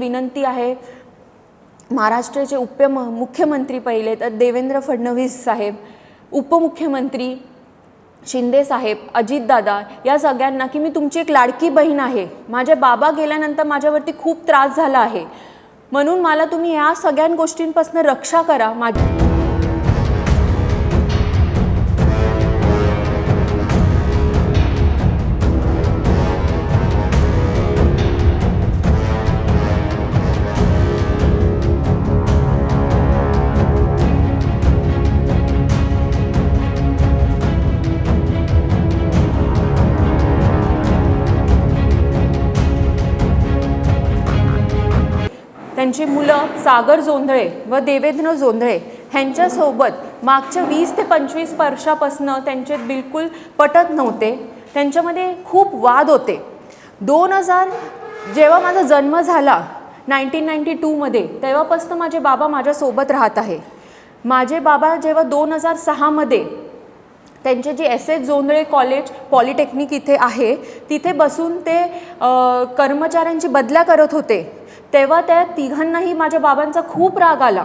विनंती आहे. महाराष्ट्राचे उप मुख्यमंत्री पहिले तर देवेंद्र फडणवीस साहेब उपमुख्यमंत्री शिंदे साहेब अजितदादा या सगळ्यांना की मी तुमची एक लाडकी बहीण आहे. माझे बाबा गेल्यानंतर माझ्यावरती खूप त्रास झाला आहे. म्हणून मला तुम्ही या सगळ्या गोष्टींपासून रक्षा करा. माझी मुलं सागर जोंधळे व देवेंद्र जोंधळे ह्यांच्यासोबत मागच्या वीस ते पंचवीस वर्षापासनं त्यांचे बिलकुल पटत नव्हते. त्यांच्यामध्ये खूप वाद होते. दोन हजार जेव्हा माझा जन्म झाला नाईन्टीन नाईन्टी टूमध्ये तेव्हापासून माझे बाबा माझ्यासोबत राहत आहे. माझे बाबा जेव्हा दोन हजार सहामध्ये त्यांचे जे S S Jondhale college polytechnic इथे आहे तिथे बसून ते कर्मचाऱ्यांची बदल्या करत होते. तेव्हा त्या तिघांनाही माझ्या बाबांचा खूप राग आला.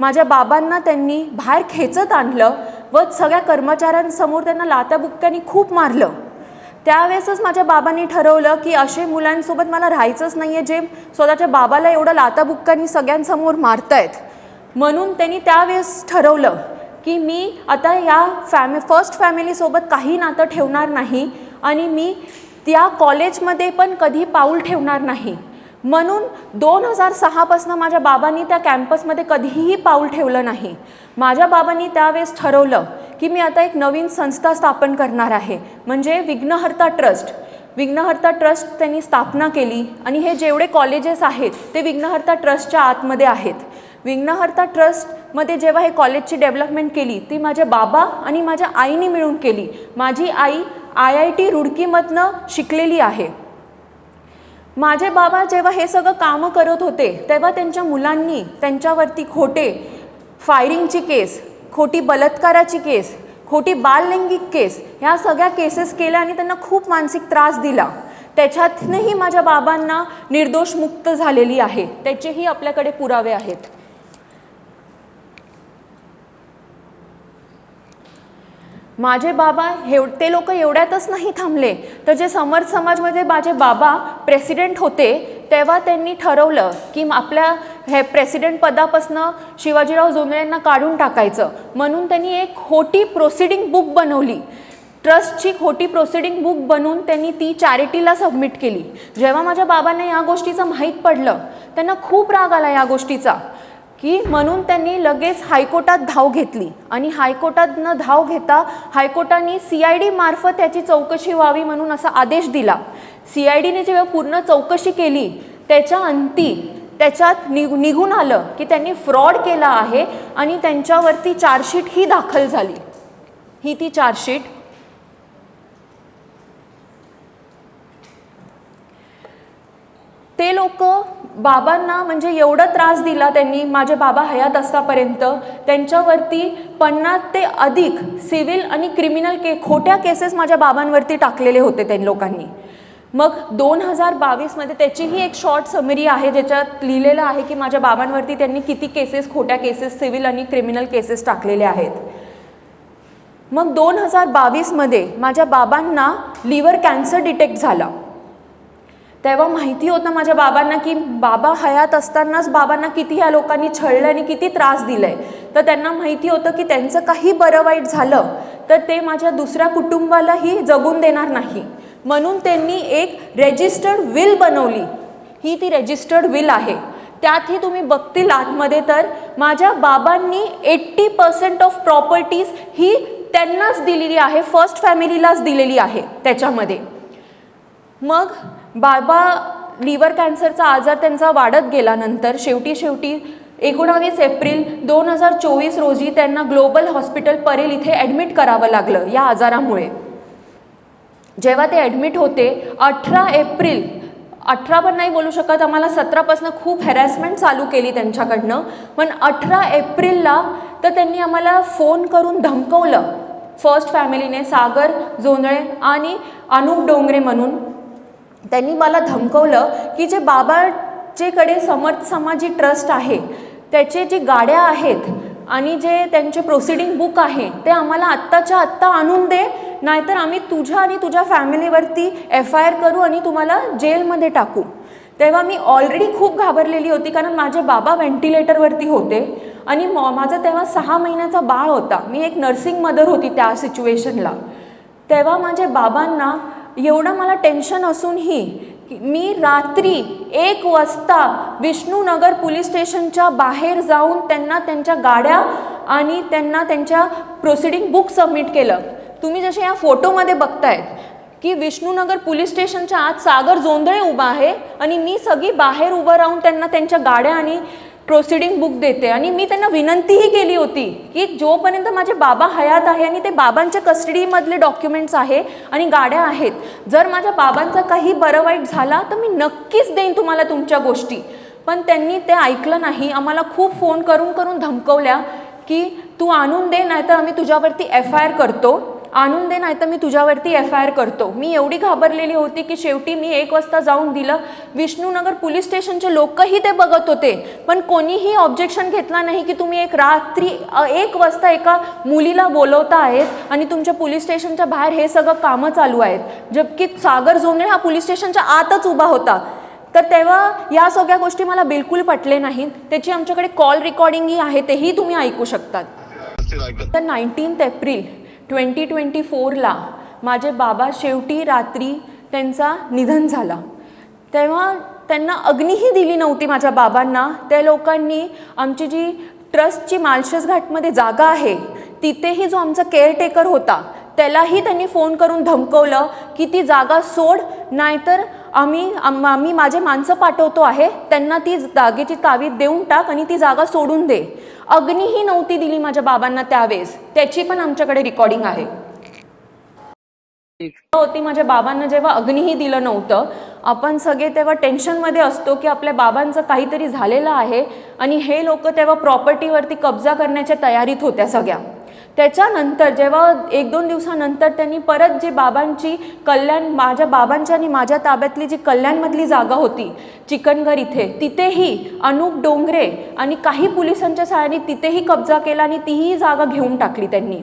माझ्या बाबांना त्यांनी बाहेर खेचत आणलं व सगळ्या कर्मचाऱ्यांसमोर त्यांना लात्याबुक्क्यांनी खूप मारलं. त्यावेळेसच माझ्या बाबांनी ठरवलं की असे मुलांसोबत मला राहायचंच नाही आहे जे स्वतःच्या बाबाला एवढं लाताबुक्कांनी सगळ्यांसमोर मारतायत. म्हणून त्यांनी त्यावेळेस ठरवलं की मी आता या फॅमि फर्स्ट फॅमिलीसोबत काही नातं ठेवणार नाही आणि मी त्या कॉलेजमध्ये पण कधी पाऊल ठेवणार नाही. म्हणून दोन हजार सहापासून माझ्या बाबांनी त्या कॅम्पसमध्ये कधीही पाऊल ठेवलं नाही. माझ्या बाबांनी त्यावेळेस ठरवलं की मी आता एक नवीन संस्था स्थापन करणार आहे म्हणजे विघ्नहर्ता ट्रस्ट. विघ्नहर्ता ट्रस्ट त्यांनी स्थापना केली आणि हे जेवढे कॉलेजेस आहेत ते विघ्नहर्ता ट्रस्टच्या आतमध्ये आहेत. विघ्नहर्ता ट्रस्टमध्ये जेव्हा हे कॉलेजची डेव्हलपमेंट केली ती माझ्या बाबा आणि माझ्या आईने मिळून केली. माझी आई आय आय टी रुडकीमधनं शिकलेली आहे. माझे बाबा जेव्हा हे सगळं कामं करत होते तेव्हा त्यांच्या मुलांनी त्यांच्यावरती खोटे फायरिंगची केस खोटी बलात्काराची केस खोटी बाललैंगिक केस ह्या सगळ्या केसेस केल्या आणि त्यांना खूप मानसिक त्रास दिला. त्याच्यातनंही माझ्या बाबांना निर्दोष मुक्त झालेली आहे. त्याचेही आपल्याकडे पुरावे आहेत. माझे बाबा हेव ते लोक एवढ्यातच नाही थांबले. तर जे समर्थ समाजमध्ये माझे बाबा प्रेसिडेंट होते तेव्हा त्यांनी ठरवलं की आपल्या हे प्रेसिडेंट पदापासनं शिवाजीराव जोंधळेंना काढून टाकायचं. म्हणून त्यांनी एक खोटी प्रोसिडिंग बुक बनवली. ट्रस्टची खोटी प्रोसिडिंग बुक बनवून त्यांनी ती चॅरिटीला सबमिट केली. जेव्हा माझ्या बाबांना या गोष्टीचं माहीत पडलं त्यांना खूप राग आला या गोष्टीचा. की म्हणून त्यांनी लगेच हायकोर्टात धाव घेतली. आणि हायकोर्टातनं धाव घेता हायकोर्टाने सी आय डी मार्फत त्याची चौकशी व्हावी म्हणून असा आदेश दिला. सी आय डीने जेव्हा पूर्ण चौकशी केली त्याच्या अंती त्याच्यात निघ निघून आलं की त्यांनी फ्रॉड केला आहे आणि त्यांच्यावरती चार्जशीट ही दाखल झाली. ही ती चार्जशीट. ते लोक बाबांना म्हणजे एवढा त्रास दिला त्यांनी माझे बाबा हयात असतापर्यंत त्यांच्यावरती पन्नास ते अधिक सिव्हिल आणि क्रिमिनल के खोट्या केसेस माझ्या बाबांवरती टाकलेले होते त्या लोकांनी. मग दोन हजार बावीसमध्ये त्याचीही एक शॉर्ट समरी आहे ज्याच्यात लिहिलेलं आहे की माझ्या बाबांवरती त्यांनी किती केसेस खोट्या केसेस सिव्हिल आणि क्रिमिनल केसेस टाकलेले आहेत. मग दोन हजार बावीसमध्ये माझ्या बाबांना लिव्हर कॅन्सर डिटेक्ट झाला. तेव्हा माहिती होतं माझ्या बाबांना की बाबा हयात असतानाच बाबांना किती ह्या लोकांनी छळलं आणि किती त्रास दिलाय. तर त्यांना माहिती होतं की त्यांचं काही बरं वाईट झालं तर ते माझ्या दुसऱ्या कुटुंबालाही जगून देणार नाही. म्हणून त्यांनी एक रेजिस्टर्ड विल बनवली. ही ती रेजिस्टर्ड विल आहे. त्यातही तुम्ही बघतील आतमध्ये तर माझ्या बाबांनी एट्टी पर्सेंट ऑफ प्रॉपर्टीज ही त्यांनाच दिलेली आहे फर्स्ट फॅमिलीलाच दिलेली आहे त्याच्यामध्ये. मग बाबा लिव्हर कॅन्सरचा आजार त्यांचा वाढत गेल्यानंतर शेवटी शेवटी एकोणावीस एप्रिल दोन हजार चोवीस रोजी त्यांना ग्लोबल हॉस्पिटल परेल इथे ॲडमिट करावं लागलं या आजारामुळे. जेव्हा ते ॲडमिट होते अठरा एप्रिल अठरा पण नाही बोलू शकत आम्हाला सतरापासून खूप हॅरॅसमेंट चालू केली त्यांच्याकडनं. पण अठरा एप्रिलला तर त्यांनी आम्हाला फोन करून धमकवलं. फर्स्ट फॅमिलीने सागर जोंधळे आणि अनुप डोंगरे म्हणून. त्यांनी मला धमकवलं की जे बाबाचेकडे समर्थ समाजी ट्रस्ट आहे त्याचे जी गाड्या आहेत आणि जे त्यांचे प्रोसिडिंग बुक आहे ते आम्हाला आत्ताच्या आत्ता आणून दे नाहीतर आम्ही तुझ्या आणि तुझ्या फॅमिलीवरती एफ आय आर करू आणि तुम्हाला जेलमध्ये टाकू. तेव्हा मी ऑलरेडी खूप घाबरलेली होती कारण माझे बाबा व्हेंटिलेटरवरती होते आणि मॉ माझा तेव्हा सहा महिन्याचा बाळ होता. मी एक नर्सिंग मदर होती त्या सिच्युएशनला तेव्हा माझ्या बाबांना एवढं मला टेन्शन असूनही मी रात्री एक वाजता विष्णूनगर पोलीस स्टेशनच्या बाहेर जाऊन त्यांना त्यांच्या गाड्या आणि त्यांना त्यांच्या प्रोसिडिंग बुक सबमिट केलं. तुम्ही जसे या फोटोमध्ये बघतायत की विष्णूनगर पोलीस स्टेशनच्या आत सागर जोंधळे उभा आहे आणि मी सगळी बाहेर उभं राहून त्यांना त्यांच्या गाड्या आणि प्रोसिडिंग बुक देते. आणि मी त्यांना विनंतीही केली होती की जोपर्यंत माझे बाबा हयात आहे आणि ते बाबांच्या कस्टडीमधले डॉक्युमेंट्स आहे आणि गाड्या आहेत जर माझ्या बाबांचा काही बरं वाईट झाला तर मी नक्कीच देईन तुम्हाला तुमच्या गोष्टी. पण त्यांनी ते ऐकलं नाही. आम्हाला खूप फोन करून करून धमकवल्या की तू आणून दे नाहीतर आम्ही तुझ्यावरती एफ आय आर करतो. आणून दे नाही तर मी तुझ्यावरती एफ आय आर करतो. मी एवढी घाबरलेली होती की शेवटी मी एक वाजता जाऊन दिलं. विष्णूनगर पोलीस स्टेशनचे लोकही ते बघत होते. पण कोणीही ऑब्जेक्शन घेतला नाही की तुम्ही एक रात्री एक वाजता एका मुलीला बोलवता आहेत आणि तुमच्या पोलीस स्टेशनच्या बाहेर हे सगळं कामं चालू आहेत. जबकी सागर जोंधळे हा पोलीस स्टेशनच्या आतच उभा होता. तर तेव्हा या सगळ्या गोष्टी मला बिलकुल पटले नाहीत. त्याची आमच्याकडे कॉल रेकॉर्डिंगही आहे तेही तुम्ही ऐकू शकतात. तर नाईन्टीन्थ एप्रिल ट्वेंटी ट्वेंटी फोरला माझे बाबा शेवटी रात्री त्यांचा निधन झाला. तेव्हा त्यांना अग्नीही दिली नव्हती माझ्या बाबांना. त्या लोकांनी आमची जी ट्रस्टची मालशेस घाटमध्ये जागा आहे तिथेही जो आमचा केअरटेकर होता त्यालाही त्यांनी फोन करून धमकवलं की ती जागा सोड नाहीतर आम्ही आम्ही माझे माणसं पाठवतो आहे त्यांना ती जागेची तावीत देऊन टाक आणि ती जागा सोडून दे. अग्नीही नव्हती दिली माझ्या बाबांना त्यावेळेस. त्याची पण आमच्याकडे रेकॉर्डिंग आहे. होती माझ्या बाबांना जेव्हा अग्नीही दिलं नव्हतं आपण सगळे तेव्हा टेन्शनमध्ये असतो की आपल्या बाबांचं काहीतरी झालेलं आहे आणि हे लोक तेव्हा प्रॉपर्टीवरती कब्जा करण्याच्या तयारीत होत्या सगळ्या. त्याच्यानंतर जेव्हा एक दोन दिवसानंतर त्यांनी परत जे बाबांची कल्याण माझ्या बाबांच्या आणि माझ्या ताब्यातली जी कल्याणमधली जागा होती चिकनगर इथे तिथेही अनूप डोंगरे आणि काही पोलिसांच्या सहाय्याने तिथेही कब्जा केला आणि तीही जागा घेऊन टाकली त्यांनी.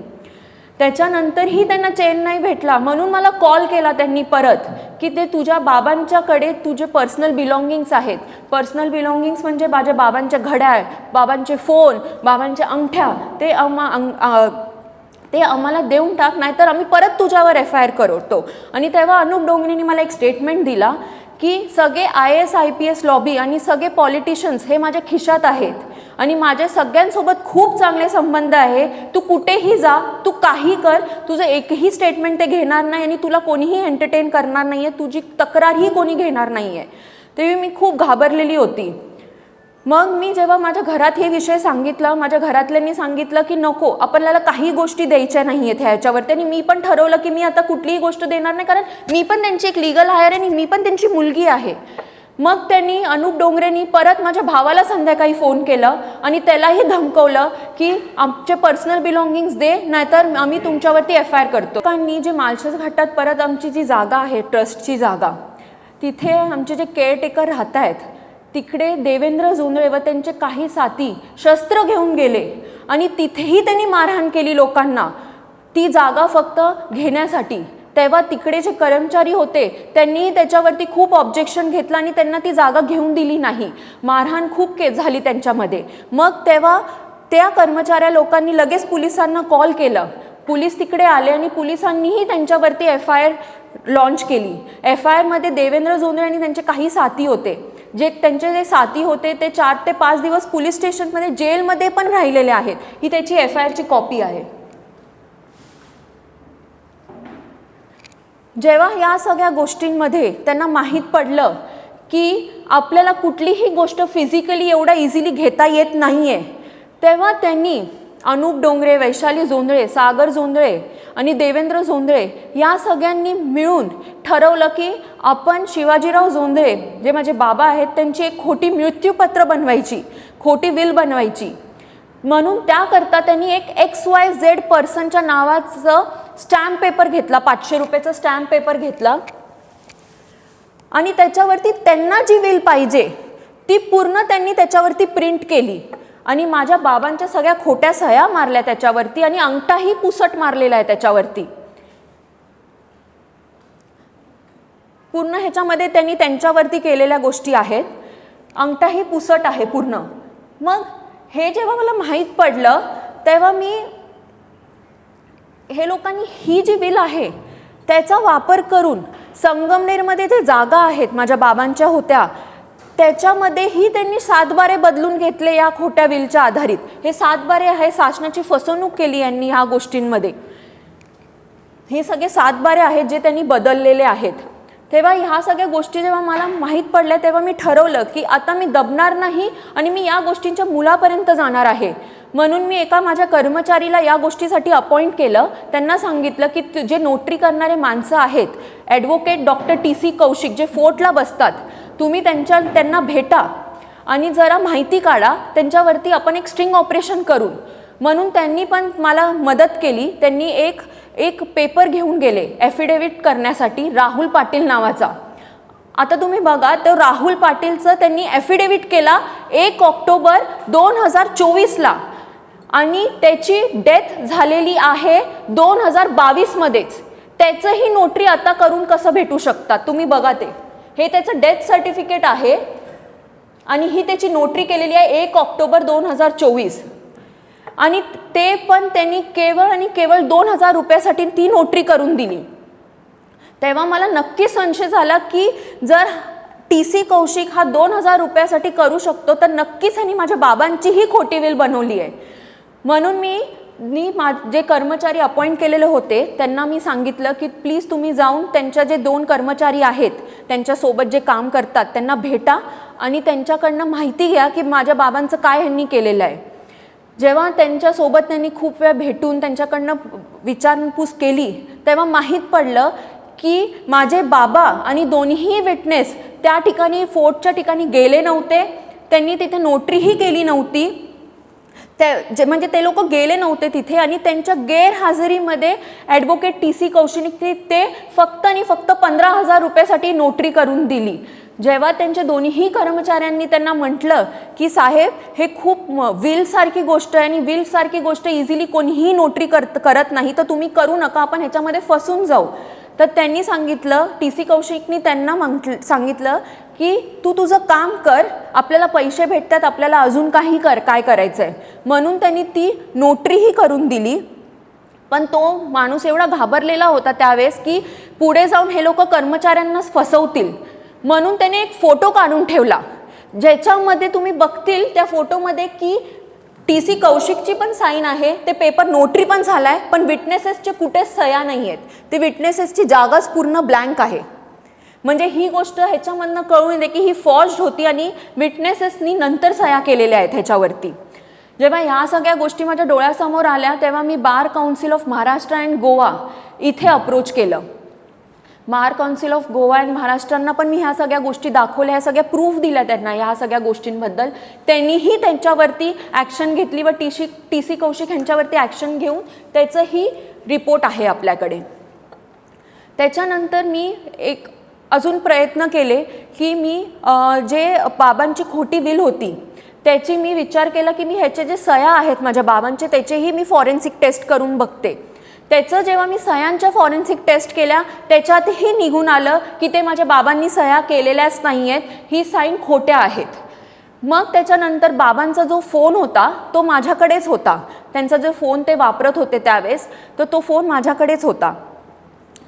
त्याच्यानंतरही त्यांना चेन नाही भेटला. म्हणून मला कॉल केला त्यांनी परत की ते तुझ्या बाबांच्याकडे तुझे पर्सनल बिलॉंगिंग्स आहेत. पर्सनल बिलॉंगिंग्स म्हणजे माझ्या बाबांच्या घड्याळ बाबांचे फोन बाबांच्या अंगठ्या. ते आम्हा अंग ते आम्हाला देऊन टाक नाहीतर आम्ही परत तुझ्यावर एफ आय आर करतो. आणि तेव्हा अनुप डोंगरेंनी मला एक स्टेटमेंट दिला की सगळे I S I P S lobby आणि सगळे पॉलिटिशियन्स हे माझ्या खिशात आहेत. आणि माझ्या सगळ्यांसोबत खूप चांगले संबंध आहे. तू कुठेही जा तू काही कर तुझं एकही स्टेटमेंट ते घेणार नाही आणि तुला कोणीही एंटरटेन करणार नाही आहे तुझी तक्रारही कोणी घेणार नाही आहे तेव्हा मी खूप घाबरलेली होती. मग मी जेव्हा माझ्या घरात हे विषय सांगितलं माझ्या घरातल्यांनी सांगितलं की नको आपल्याला काही गोष्टी द्यायच्या नाही आहेत ह्याच्यावरती आणि मी पण ठरवलं की मी आता कुठलीही गोष्ट देणार नाही कारण मी पण त्यांची एक लिगल हायर आहे आणि मी पण त्यांची मुलगी आहे. मग त्यांनी अनुप डोंगरेंनी परत माझ्या भावाला संध्याकाळी फोन केलं आणि त्यालाही धमकवलं की आमचे पर्सनल बिलॉंगिंग्स दे नाहीतर आम्ही तुमच्यावरती एफ आय आर करतो. लोकांनी जे मालशेज घाटात परत आमची जी जागा आहे ट्रस्टची जागा तिथे आमचे जे केअरटेकर राहत आहेत तिकडे देवेंद्र जोंधळे व त्यांचे काही साथी शस्त्र घेऊन गेले. आणि तिथेही त्यांनी मारहाण केली लोकांना. ती जागा फक्त घेण्यासाठी. तेव्हा तिकडे जे कर्मचारी होते त्यांनी त्याच्यावरती खूप ऑब्जेक्शन घेतलं आणि त्यांना ती जागा घेऊन दिली नाही. मारहाण खूप के झाली त्यांच्यामध्ये. मग तेव्हा त्या कर्मचाऱ्या लोकांनी लगेच पोलिसांना कॉल केलं. पोलीस तिकडे आले आणि पोलिसांनीही त्यांच्यावरती एफ आय आर लॉन्च केली. एफ आय आरमध्ये देवेंद्र जोंधळे आणि त्यांचे काही साथी होते. जे त्यांचे जे साथी होते ते चार ते पाच दिवस पोलीस स्टेशनमध्ये जेलमध्ये पण राहिलेले आहेत. ही त्याची एफ आय आरची कॉपी आहे. जेव्हा या सगळ्या गोष्टींमध्ये त्यांना माहीत पडलं की आपल्याला कुठलीही गोष्ट फिजिकली एवढा इझिली घेता येत नाही आहे तेव्हा त्यांनी अनुप डोंगरे वैशाली जोंधळे सागर जोंधळे आणि देवेंद्र झोंधळे या सगळ्यांनी मिळून ठरवलं की आपण शिवाजीराव झोंधळे जे माझे बाबा आहेत त्यांची एक खोटी मृत्यूपत्र बनवायची खोटी विल बनवायची. म्हणून त्याकरता त्यांनी एक एक्स वाय झेड पर्सनच्या नावाचं स्टॅम्प पेपर घेतला पाचशे रुपयाचा स्टॅम्प पेपर घेतला. आणि त्याच्यावरती त्यांना जी विल पाहिजे ती पूर्ण त्यांनी त्याच्यावरती प्रिंट केली. आणि माझ्या बाबांच्या सगळ्या खोट्या सह्या मारल्या त्याच्यावरती आणि अंगठाही पुसट मारलेला आहे त्याच्यावरती. पूर्ण ह्याच्यामध्ये त्यांनी त्यांच्यावरती केलेल्या गोष्टी आहेत. अंगठाही पुसट आहे पूर्ण. मग हे जेव्हा मला माहीत पडलं तेव्हा मी हे लोकांनी ही जी विल आहे त्याचा वापर करून संगमनेरमध्ये जे जागा आहेत माझ्या बाबांच्या होत्या त्याच्यामध्येही त्यांनी सातबारे बदलून घेतले या खोट्या विलच्या आधारित. हे सातबारे आहे शासनाची फसवणूक केली यांनी ह्या गोष्टींमध्ये. हे सगळे सातबारे आहेत जे त्यांनी बदललेले आहेत. तेव्हा ह्या सगळ्या गोष्टी जेव्हा मला माहीत पडल्या तेव्हा मी ठरवलं की आता मी दबणार नाही आणि मी या गोष्टींच्या मुलापर्यंत जाणार आहे. म्हणून मी एका माझ्या कर्मचारीला या गोष्टीसाठी अपॉइंट केलं. त्यांना सांगितलं की जे नोटरी करणारे माणसं आहेत advocate doctor T C Kaushik जे फोर्टला बसतात तुम्ही त्यांच्या त्यांना भेटा आणि जरा माहिती काढा. त्यांच्यावरती आपण एक स्ट्रिंग ऑपरेशन करून म्हणून त्यांनी पण मला मदत केली. त्यांनी एक एक पेपर घेऊन गेले ॲफिडेव्हिट करण्यासाठी राहुल पाटील नावाचा. आता तुम्ही बघा तर राहुल पाटीलचं त्यांनी ॲफिडेव्हिट केला एक ऑक्टोबर दोन हजार चोवीसला. आणि त्याची डेथ झालेली आहे दोन हजार बावीसमध्येच. त्याचंही नोटरी आता करून कसं भेटू शकतात? तुम्ही बघा ते. हे त्याचं डेथ सर्टिफिकेट आहे आणि ही त्याची नोटरी केलेली आहे एक ऑक्टोबर दोन हजार चोवीस. आणि ते पण त्यांनी केवळ आणि केवळ दोन हजार रुपयासाठी ती नोटरी करून दिली. तेव्हा मला नक्की संशय झाला की जर टी सी कौशिक हा दोन हजार रुपयासाठी करू शकतो तर नक्कीच ह्यांनी माझ्या बाबांचीही खोटी विल बनवली आहे. म्हणून मी मी मा जे कर्मचारी अपॉइंट केलेले होते त्यांना मी सांगितलं की प्लीज तुम्ही जाऊन त्यांच्या जे दोन कर्मचारी आहेत त्यांच्यासोबत जे काम करतात त्यांना भेटा आणि त्यांच्याकडनं माहिती घ्या की माझ्या बाबांचं काय ह्यांनी केलेलं आहे. जेव्हा त्यांच्यासोबत त्यांनी खूप वेळ भेटून त्यांच्याकडनं विचारपूस केली तेव्हा माहीत पडलं की माझे बाबा आणि दोन्ही विटनेस त्या ठिकाणी फोर्टच्या ठिकाणी गेले नव्हते त्यांनी तिथे नोटरीही केली नव्हती ते जे म्हणजे ते लोक गेले नव्हते तिथे आणि त्यांच्या गैरहजेरीमध्ये ॲडव्होकेट टी सी कौशिकनी ते फक्त आणि फक्त पंधरा हजार रुपयासाठी नोटरी करून दिली. जेव्हा त्यांच्या दोन्हीही कर्मचाऱ्यांनी त्यांना म्हटलं की साहेब हे खूप विलसारखी गोष्ट आहे आणि विलसारखी गोष्ट इझिली कोणीही नोटरी करत करत नाही तर तुम्ही करू नका आपण ह्याच्यामध्ये फसून जाऊ. तर त्यांनी सांगितलं टी सी कौशिकनी त्यांना म्हटलं सांगितलं की तू तुझं काम कर आपल्याला पैसे भेटतात आपल्याला अजून काही कर काय करायचं आहे म्हणून त्यांनी ती नोटरीही करून दिली. पण तो माणूस एवढा घाबरलेला होता त्यावेळेस की पुढे जाऊन हे लोक कर्मचाऱ्यांनाच फसवतील. म्हणून त्याने एक फोटो काढून ठेवला. ज्याच्यामध्ये तुम्ही बघतील त्या फोटोमध्ये की टी सी कौशिकची पण साईन आहे ते पेपर नोटरी पण झाला आहे पण विटनेसेसचे कुठेच सह्या नाही आहेत ते विटनेसेसची जागाच पूर्ण ब्लँक आहे. म्हणजे ही गोष्ट ह्याच्यामधनं कळून येते की ही फॉर्ज्ड होती आणि विटनेसेसनी नंतर सह्या केलेल्या आहेत ह्याच्यावरती. जेव्हा ह्या सगळ्या गोष्टी माझ्या डोळ्यासमोर आल्या तेव्हा मी bar council of Maharashtra and Goa इथे अप्रोच केलं. Bar council of Goa and महाराष्ट्रांना पण मी ह्या सगळ्या गोष्टी दाखवल्या ह्या सगळ्या प्रूफ दिल्या त्यांना ह्या सगळ्या गोष्टींबद्दल. त्यांनीही त्यांच्यावरती ॲक्शन घेतली व T C T C Kaushik ह्यांच्यावरती action घेऊन त्याचंही रिपोर्ट आहे आपल्याकडे. त्याच्यानंतर मी एक अजून प्रयत्न केले की मी जे बाबांची खोटी विल होती त्याची मी विचार केला की मी ह्याचे जे सह्या आहेत माझ्या बाबांचे त्याचेही मी फॉरेन्सिक टेस्ट करून बघते. त्याचं जेव्हा मी सयांच्या फॉरेन्सिक टेस्ट केल्या त्याच्यातही निघून आलं की ते माझ्या बाबांनी सह्या केलेल्याच नाही आहेत ही साईन खोट्या आहेत. मग त्याच्यानंतर बाबांचा जो फोन होता तो माझ्याकडेच होता. त्यांचा जो फोन ते वापरत होते त्यावेळेस तर तो फोन माझ्याकडेच होता.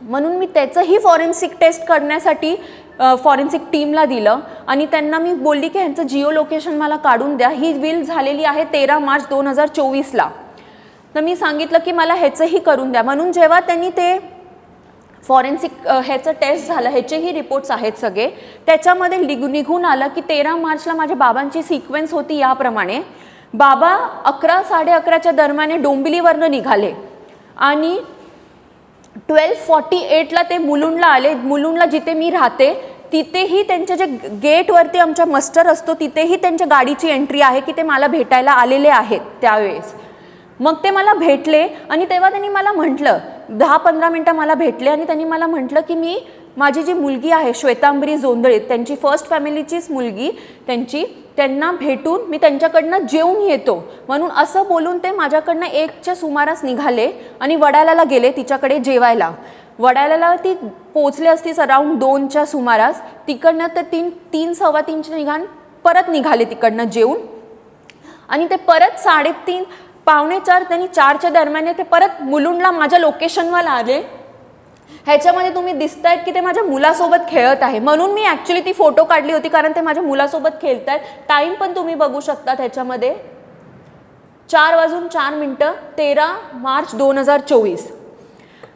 म्हणून मी त्याचंही फॉरेन्सिक टेस्ट करण्यासाठी फॉरेन्सिक टीमला दिलं. आणि त्यांना मी बोलली की ह्यांचं जिओ लोकेशन मला काढून द्या. ही विल झालेली आहे तेरा मार्च दोन हजार चोवीसला. तर मी सांगितलं की मला ह्याचंही करून द्या. म्हणून जेव्हा त्यांनी ते फॉरेन्सिक ह्याचं टेस्ट झालं ह्याचेही रिपोर्ट्स आहेत सगळे त्याच्यामध्ये निघून आलं की तेरा मार्चला माझ्या बाबांची सिक्वेन्स होती याप्रमाणे बाबा अकरा साडे अकराच्या दरम्यान डोंबिवलीवरनं निघाले. आणि ट्वेल्व फॉर्टी एटला ते मुलुंडला आले. मुलुंडला जिथे मी राहते तिथेही त्यांच्या जे गेटवरती आमच्या मस्टर असतो तिथेही त्यांच्या गाडीची एंट्री आहे की ते मला भेटायला आलेले आहेत त्यावेळेस. मग ते मला भेटले आणि तेव्हा त्यांनी मला म्हटलं दहा पंधरा मिनटं मला भेटले आणि त्यांनी मला म्हटलं की मी माझी जी मुलगी आहे श्वेतांबरी जोंदळीत त्यांची फर्स्ट फॅमिलीचीच मुलगी त्यांची त्यांना भेटून मी त्यांच्याकडनं जेवून येतो. म्हणून असं बोलून ते माझ्याकडनं एकच्या सुमारास निघाले आणि वडाल्याला गेले तिच्याकडे जेवायला. वडाल्याला ती पोचले असतीच अराऊंड दोनच्या सुमारास. तिकडनं तर तीन तीन सव्वा तीनच्या निघान परत निघाले तिकडनं जेवून. आणि ते परत साडेतीन पावणे चार त्यांनी चारच्या दरम्यान ते परत मुलुंडला माझ्या लोकेशनवर आले. ह्याच्यामध्ये तुम्ही दिसतायत की ते माझ्या मुलासोबत खेळत आहे. म्हणून मी ॲक्च्युली ती फोटो काढली होती कारण ते माझ्या मुलासोबत खेळत आहेत टाईम पण तुम्ही बघू शकता ह्याच्यामध्ये. चार वाजून चार मिनटं तेरा मार्च दोन हजार चोवीस.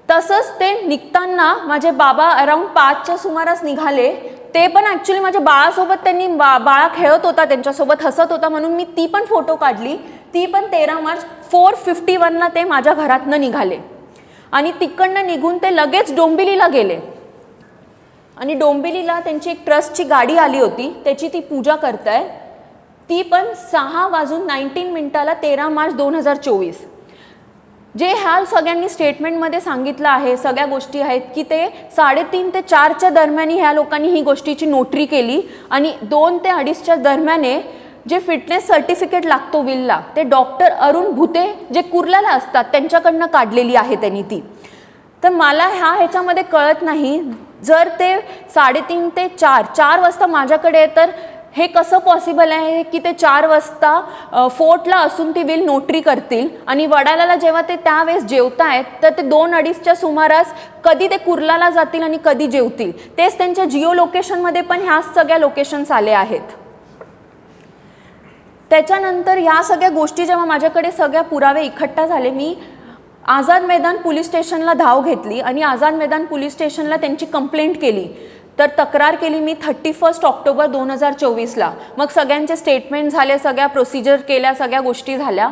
तसंच ते निघताना माझे बाबा अराऊंड पाचच्या सुमारास निघाले. ते पण ॲक्च्युली माझ्या बाळासोबत त्यांनी बा बाळा खेळत होता त्यांच्यासोबत हसत होता म्हणून मी ती पण फोटो काढली. ती पण तेरा मार्च फोर फिफ्टी वनला ते माझ्या घरातनं निघाले. आणि तिकडनं निघून ते लगेच डोंबिलीला गेले. आणि डोंबिलीला त्यांची एक ट्रस्टची गाडी आली होती त्याची ती पूजा करताय. ती पण सहा वाजून नाईन्टीन मिनिटाला तेरा मार्च दोन हजार चोवीस. जे ह्या सगळ्यांनी स्टेटमेंटमध्ये सांगितलं आहे सगळ्या गोष्टी आहेत की ते साडेतीन ते चारच्या दरम्यान ह्या लोकांनी ही गोष्टीची नोटरी केली आणि दोन ते अडीचच्या दरम्याने जे फिटनेस सर्टिफिकेट लागतो विलला ते डॉक्टर अरुण भुते जे कुर्ल्याला असतात त्यांच्याकडनं काढलेली आहे त्यांनी ती. तर मला ह्या ह्याच्यामध्ये कळत नाही जर ते साडेतीन ते चार चार वाजता माझ्याकडे तर हे कसं पॉसिबल आहे की ते चार वाजता फोर्टला असून ती विल नोटरी करतील आणि वडालाला जेव्हा ते त्यावेळेस जेवतायत तर ते दोन अडीचच्या सुमारास कधी ते कुर्लाला जातील आणि कधी जेवतील. तेच त्यांच्या जिओ लोकेशनमध्ये पण ह्याच सगळ्या लोकेशन्स आले आहेत. त्याच्यानंतर ह्या सगळ्या गोष्टी जेव्हा माझ्याकडे सगळ्या पुरावे इकट्ठा झाले मी आझाद मैदान पोलीस स्टेशनला धाव घेतली आणि आझाद मैदान पोलीस स्टेशनला त्यांची कंप्लेंट केली. तर तक्रार केली मी थर्टी फर्स्ट ऑक्टोबर दोन हजार चोवीसला. मग सगळ्यांचे स्टेटमेंट झाले सगळ्या प्रोसिजर केल्या सगळ्या गोष्टी झाल्या.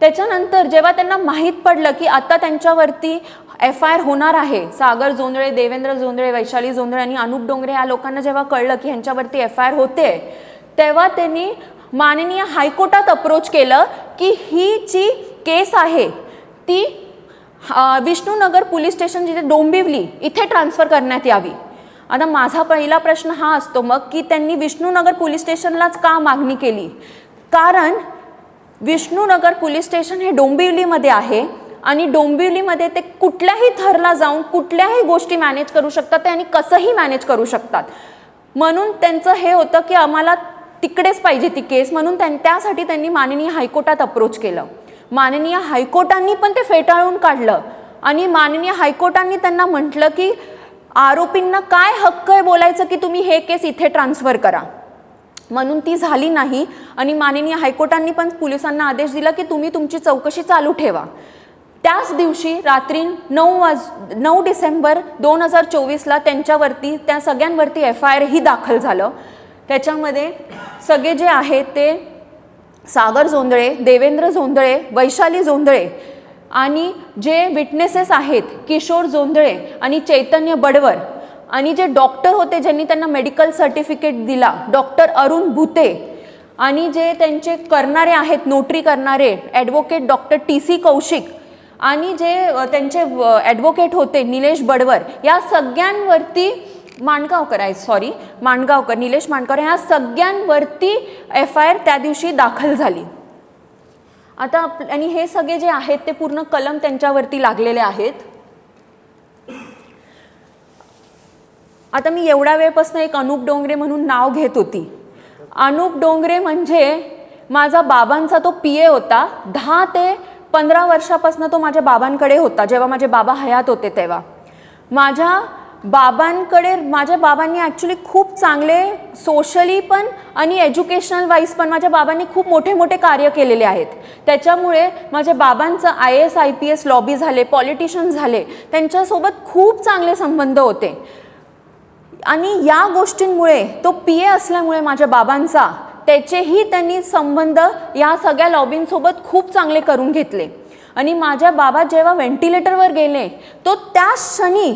त्याच्यानंतर जेव्हा त्यांना माहीत पडलं की आता त्यांच्यावरती एफ आय आर होणार आहे सागर जोंधळे देवेंद्र जोंधळे वैशाली जोंधळे आणि अनुप डोंगरे या लोकांना जेव्हा कळलं की ह्यांच्यावरती एफ आय आर होते तेव्हा त्यांनी माननीय हायकोर्टात अप्रोच केलं की ही जी केस आहे ती विष्णूनगर पोलीस स्टेशन जिथे डोंबिवली इथे ट्रान्सफर करण्यात यावी. आता माझा पहिला प्रश्न हा असतो मग की त्यांनी विष्णूनगर पोलीस स्टेशनलाच का मागणी केली? कारण विष्णूनगर पोलीस स्टेशन हे डोंबिवलीमध्ये आहे आणि डोंबिवलीमध्ये ते कुठल्याही थरला जाऊन कुठल्याही गोष्टी मॅनेज करू शकतात ते आणि कसंही मॅनेज करू शकतात. म्हणून त्यांचं हे होतं की आम्हाला तिकडेच पाहिजे ती केस म्हणून त्यां त्यासाठी त्यांनी माननीय हायकोर्टात अप्रोच केलं. माननीय हायकोर्टांनी पण ते फेटाळून काढलं. आणि माननीय हायकोर्टांनी त्यांना म्हटलं की आरोपींना काय हक्क आहे बोलायचं की तुम्ही हे केस इथे ट्रान्सफर करा? म्हणून ती झाली नाही. आणि माननीय हायकोर्टांनी पण पोलिसांना आदेश दिला की तुम्ही तुमची चौकशी चालू ठेवा. त्याच दिवशी रात्री नऊ वाज नऊ डिसेंबर दोन हजार चोवीसला त्यांच्यावरती त्या सगळ्यांवरती एफ आय आरही दाखल झालं. त्याच्यामध्ये सगळे जे आहेत ते सागर जोंधळे देवेंद्र जोंधळे वैशाली जोंधळे आणि जे विटनेसेस आहेत किशोर जोंधळे आणि चैतन्य बडवर आणि जे डॉक्टर होते ज्यांनी त्यांना मेडिकल सर्टिफिकेट दिला डॉक्टर अरुण भुते आणि जे त्यांचे करणारे आहेत नोटरी करणारे advocate doctor T C Kaushik आणि जे त्यांचे ॲडव्होकेट होते निलेश बडवर या सगळ्यांवरती माणगावकर आहे सॉरी माणगावकर निलेश माणगावकर ह्या सगळ्यांवरती एफ आय आर त्या दिवशी दाखल झाली. आता आप आणि हे सगळे जे आहेत ते पूर्ण कलम त्यांच्यावरती लागलेले आहेत. आता मी एवढ्या वेळपासून एक अनुप डोंगरे म्हणून नाव घेत होती. अनुप डोंगरे म्हणजे माझा बाबांचा तो पी ए होता. दहा ते पंधरा वर्षापासून तो माझ्या बाबांकडे होता जेव्हा माझे बाबा हयात होते तेव्हा. माझ्या बाबांकडे माझ्या बाबांनी ॲक्च्युली खूप चांगले सोशली पण आणि एज्युकेशनल वाईज पण माझ्या बाबांनी खूप मोठे मोठे कार्य केलेले आहेत. त्याच्यामुळे माझ्या बाबांचं I S I P S lobby झाले पॉलिटिशियन झाले त्यांच्यासोबत खूप चांगले संबंध होते. आणि या गोष्टींमुळे तो पी ए असल्यामुळे माझ्या बाबांचा त्याचेही त्यांनी संबंध या सगळ्या लॉबींसोबत खूप चांगले करून घेतले. आणि माझ्या बाबा जेव्हा व्हेंटिलेटरवर गेले तो त्या क्षणी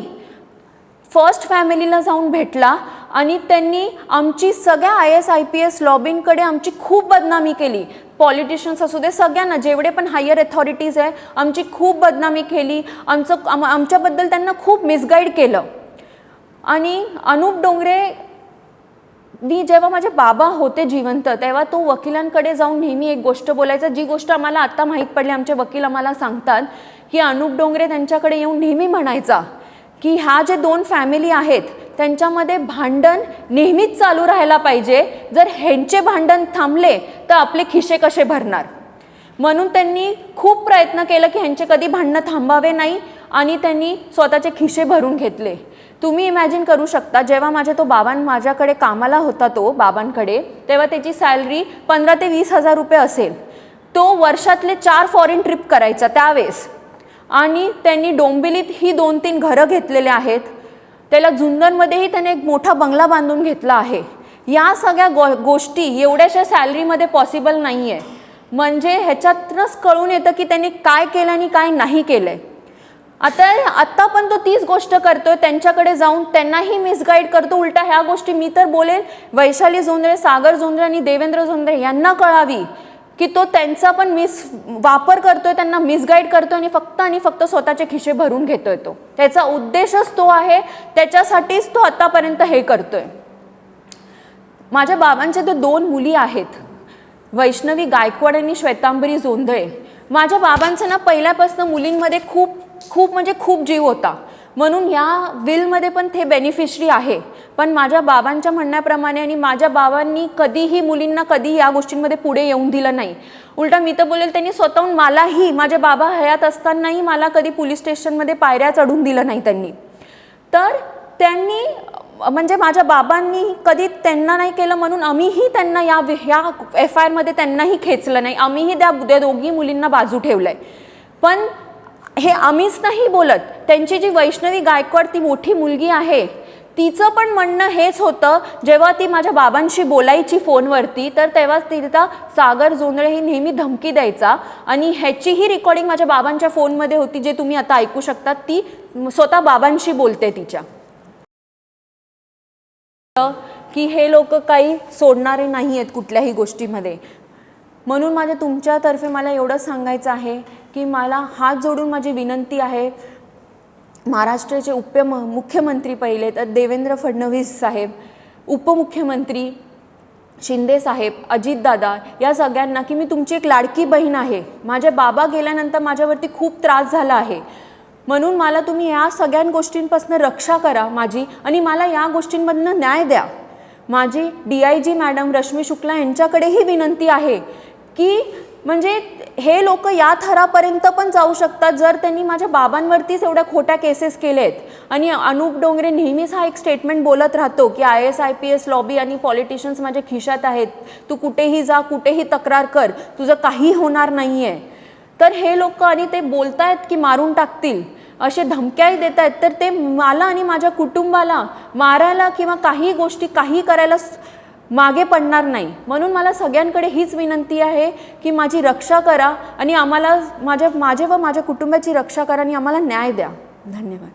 फर्स्ट फॅमिलीला जाऊन भेटला आणि त्यांनी आमची सगळ्या I S I P S लॉबींकडे आमची खूप बदनामी केली. पॉलिटिशियन्स असू दे सगळ्यांना जेवढे पण हायर अथॉरिटीज आहे आमची खूप बदनामी केली. आमचं आम आमच्याबद्दल त्यांना खूप मिसगाईड केलं. आणि अनुप डोंगरे मी जेव्हा माझे बाबा होते जिवंत तेव्हा तो वकिलांकडे जाऊन नेहमी एक गोष्ट बोलायचा जी गोष्ट आम्हाला आत्ता माहीत पडली आमचे वकील आम्हाला सांगतात की अनुप डोंगरे त्यांच्याकडे येऊन नेहमी म्हणायचा की ह्या जे दोन फॅमिली आहेत त्यांच्यामध्ये भांडण नेहमीच चालू राहायला पाहिजे. जर ह्यांचे भांडण थांबले तर आपले खिसे कसे भरणार? म्हणून त्यांनी खूप प्रयत्न केला की ह्यांचे कधी भांडणं थांबावे नाही आणि त्यांनी स्वतःचे खिसे भरून घेतले. तुम्ही इमॅजिन करू शकता जेव्हा माझ्या तो बाबां माझ्याकडे कामाला होता तो बाबांकडे तेव्हा त्याची सॅलरी पंधरा ते वीस हजार रुपये असेल. तो वर्षातले चार फॉरेन ट्रिप करायचा त्यावेळेस. आणि त्यांनी डोंबिलीत ही दोन तीन घरं घेतलेले आहेत. त्याला जुन्नरमध्येही त्याने एक मोठा बंगला बांधून घेतला आहे. या सगळ्या गो गोष्टी एवढ्याशा सॅलरीमध्ये पॉसिबल नाही आहे म्हणजे ह्याच्यातनंच कळून येतं की त्यांनी काय केलं आणि काय नाही केलं आहे आता आत्ता पण तो तीच गोष्ट करतोय. त्यांच्याकडे जाऊन त्यांनाही मिसगाईड करतो. उलटा ह्या गोष्टी मी तर बोलेल. वैशाली जोंधळे सागर जोंधळे आणि देवेंद्र जोंधळे यांना कळावी. की तो त्यांचा पण मिस वापर करतोय त्यांना मिसगाईड करतोय आणि फक्त आणि फक्त स्वतःचे खिशे भरून घेतोय तो. त्याचा उद्देशच तो आहे त्याच्यासाठीच तो आतापर्यंत हे करतोय. माझ्या बाबांच्या तर दोन मुली आहेत. वैष्णवी गायकवाड आणि श्वेतांबरी जोंधळे. माझ्या बाबांचा ना पहिल्यापासून मुलींमध्ये खूप खूप म्हणजे खूप जीव होता. म्हणून या विलमध्ये पण ते बेनिफिशरी आहे. पण माझ्या बाबांच्या म्हणण्याप्रमाणे आणि माझ्या बाबांनी कधीही मुलींना कधी या गोष्टींमध्ये पुढे येऊन दिलं नाही. उलटा मी तर बोलेल त्यांनी स्वतःहून मलाही माझे बाबा हयात असतानाही मला कधी पोलीस स्टेशनमध्ये पायऱ्या चढून दिलं नाही त्यांनी. तर त्यांनी म्हणजे माझ्या बाबांनी कधी त्यांना नाही केलं म्हणून आम्हीही त्यांना या ह्या एफ आय आरमध्ये त्यांनाही खेचलं नाही. आम्हीही त्या दोघी मुलींना बाजू ठेवलं आहे पण हे आम्हीच नाही बोलत. त्यांची जी वैष्णवी गायकवाड ती मोठी मुलगी आहे तिचं पण म्हणणं हेच होतं जेव्हा ती माझ्या बाबांशी बोलायची फोनवरती तर तेव्हाच तिला सागर जोंधळे ही नेहमी धमकी द्यायचा आणि ह्याचीही रेकॉर्डिंग माझ्या बाबांच्या फोनमध्ये होती जे तुम्ही आता ऐकू शकता ती स्वतः बाबांशी बोलते तिच्या. की हे लोक काही सोडणारे नाही आहेत कुठल्याही गोष्टीमध्ये. म्हणून माझ्या तुमच्यातर्फे मला एवढं सांगायचं आहे की मला हात जोडून माझी विनंती आहे महाराष्ट्राचे उप मुख्यमंत्री पहिले तर देवेंद्र फडणवीस साहेब उपमुख्यमंत्री शिंदे साहेब अजितदादा या सगळ्यांना की मी तुमची एक लाडकी बहीण आहे. माझ्या बाबा गेल्यानंतर माझ्यावरती खूप त्रास झाला आहे. म्हणून मला तुम्ही या सगळ्या गोष्टींपासून रक्षा करा माझी आणि मला या गोष्टींमधनं न्याय द्या. माझी D I G madam Rashmi Shukla यांच्याकडेही विनंती आहे की म्हणजे हे लोक या थरापर्यंत पण जाऊ शकतात जर त्यांनी माझ्या बाबांवरतीच एवढ्या खोट्या केसेस केलेत. आणि अनुप डोंगरे नेहमीच हा एक स्टेटमेंट बोलत राहतो की I S I P S lobby आणि पॉलिटिशियन्स माझ्या खिशात आहेत. तू कुठेही जा कुठेही तक्रार कर. तुझं काही होणार नाही आहे तर हे लोक आणि ते बोलतायत की मारून टाकतील असे धमक्याही देत आहेत तर ते मला आणि माझ्या कुटुंबाला मारायला किंवा काही गोष्टी काही करायला मागे पडणार नाही. म्हणून मला सगळ्यांकडे हीच विनंती आहे की माझी रक्षा करा आणि आम्हाला माझ्या माझे व माझ्या कुटुंबाची रक्षा करा आणि आम्हाला न्याय द्या. धन्यवाद.